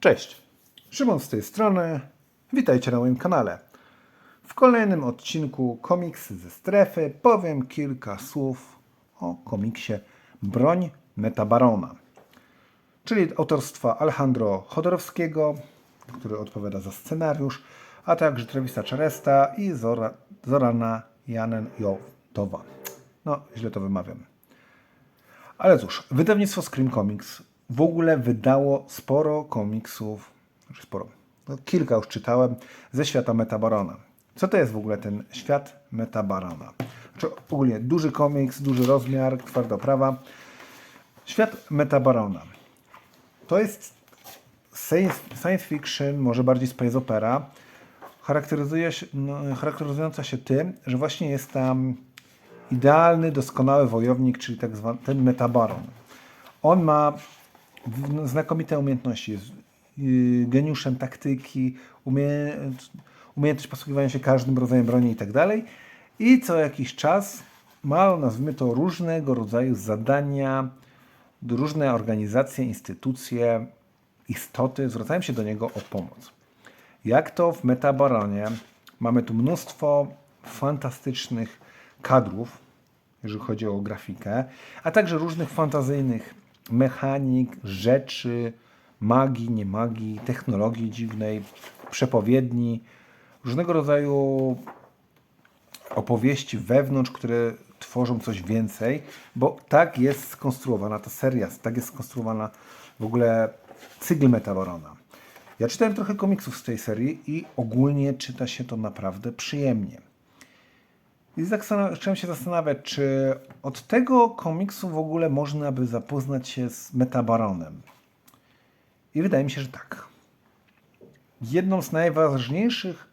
Cześć, Szymon z tej strony. Witajcie na moim kanale. W kolejnym odcinku Komiksy ze strefy powiem kilka słów o komiksie Broń Metabarona, czyli autorstwa Alejandro Chodorowskiego, który odpowiada za scenariusz, a także Travisa Czaresta i Zora, Zorana Janen Jotowa. No, źle to wymawiam. Ale cóż, wydawnictwo Scream Comics w ogóle wydało sporo komiksów, znaczy sporo, no kilka już czytałem, ze świata Metabarona. Co to jest w ogóle ten świat Metabarona? Znaczy ogólnie duży komiks, duży rozmiar, twarda prawa. Świat Metabarona. To jest science, fiction, może bardziej space opera, charakteryzuje się, no, charakteryzująca się tym, że właśnie jest tam idealny, doskonały wojownik, czyli tak zwany ten metabaron. On ma znakomite umiejętności, jest yy, geniuszem taktyki, umie, umiejętność posługiwania się każdym rodzajem broni i tak dalej. I co jakiś czas ma, nazwijmy to, różnego rodzaju zadania, różne organizacje, instytucje, istoty zwracają się do niego o pomoc. Jak to w Metabaronie, mamy tu mnóstwo fantastycznych kadrów, jeżeli chodzi o grafikę, a także różnych fantazyjnych mechanik, rzeczy, magii, nie magii, technologii dziwnej, przepowiedni, różnego rodzaju opowieści wewnątrz, które tworzą coś więcej, bo tak jest skonstruowana ta seria, tak jest skonstruowana w ogóle cykl Metabarona. Ja czytałem trochę komiksów z tej serii i ogólnie czyta się to naprawdę przyjemnie. I zacząłem się zastanawiać, czy od tego komiksu w ogóle można by zapoznać się z Metabaronem. I wydaje mi się, że tak. Jedną z najważniejszych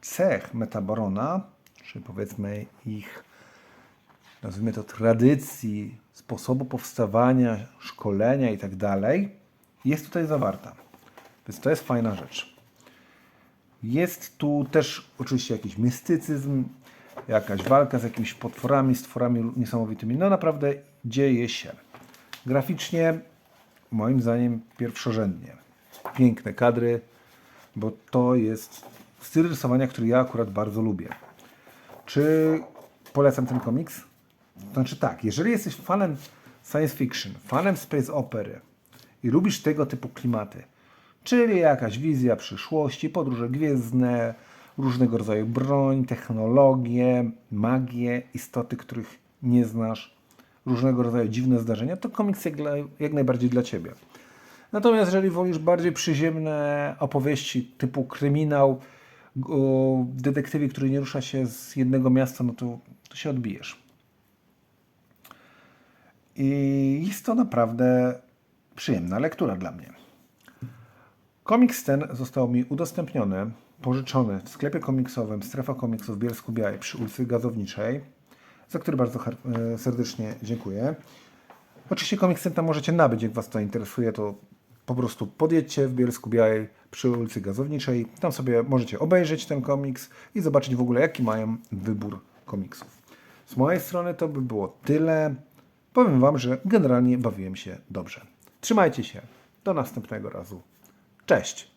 cech Metabarona, czy powiedzmy ich, nazwijmy to tradycji, sposobu powstawania, szkolenia i tak dalej, jest tutaj zawarta. Więc to jest fajna rzecz. Jest tu też oczywiście jakiś mistycyzm, jakaś walka z jakimiś potworami, stworami niesamowitymi. No naprawdę dzieje się. Graficznie, moim zdaniem, pierwszorzędnie. Piękne kadry, bo to jest styl rysowania, który ja akurat bardzo lubię. Czy polecam ten komiks? Znaczy tak, jeżeli jesteś fanem science fiction, fanem space opery i lubisz tego typu klimaty, czyli jakaś wizja przyszłości, podróże gwiezdne, różnego rodzaju broń, technologie, magię, istoty, których nie znasz, różnego rodzaju dziwne zdarzenia, to komiks jak, jak najbardziej dla Ciebie. Natomiast jeżeli wolisz bardziej przyziemne opowieści typu kryminał, o detektywie, który nie rusza się z jednego miasta, no to, to się odbijesz. I jest to naprawdę przyjemna lektura dla mnie. Komiks ten został mi udostępniony, pożyczony w sklepie komiksowym Strefa Komiksów w Bielsku Białej przy ulicy Gazowniczej, za który bardzo e, serdecznie dziękuję. Oczywiście komiks ten tam możecie nabyć, jak Was to interesuje, to po prostu podjedźcie w Bielsku Białej przy ulicy Gazowniczej. Tam sobie możecie obejrzeć ten komiks i zobaczyć w ogóle, jaki mają wybór komiksów. Z mojej strony to by było tyle. Powiem Wam, że generalnie bawiłem się dobrze. Trzymajcie się. Do następnego razu. Cześć!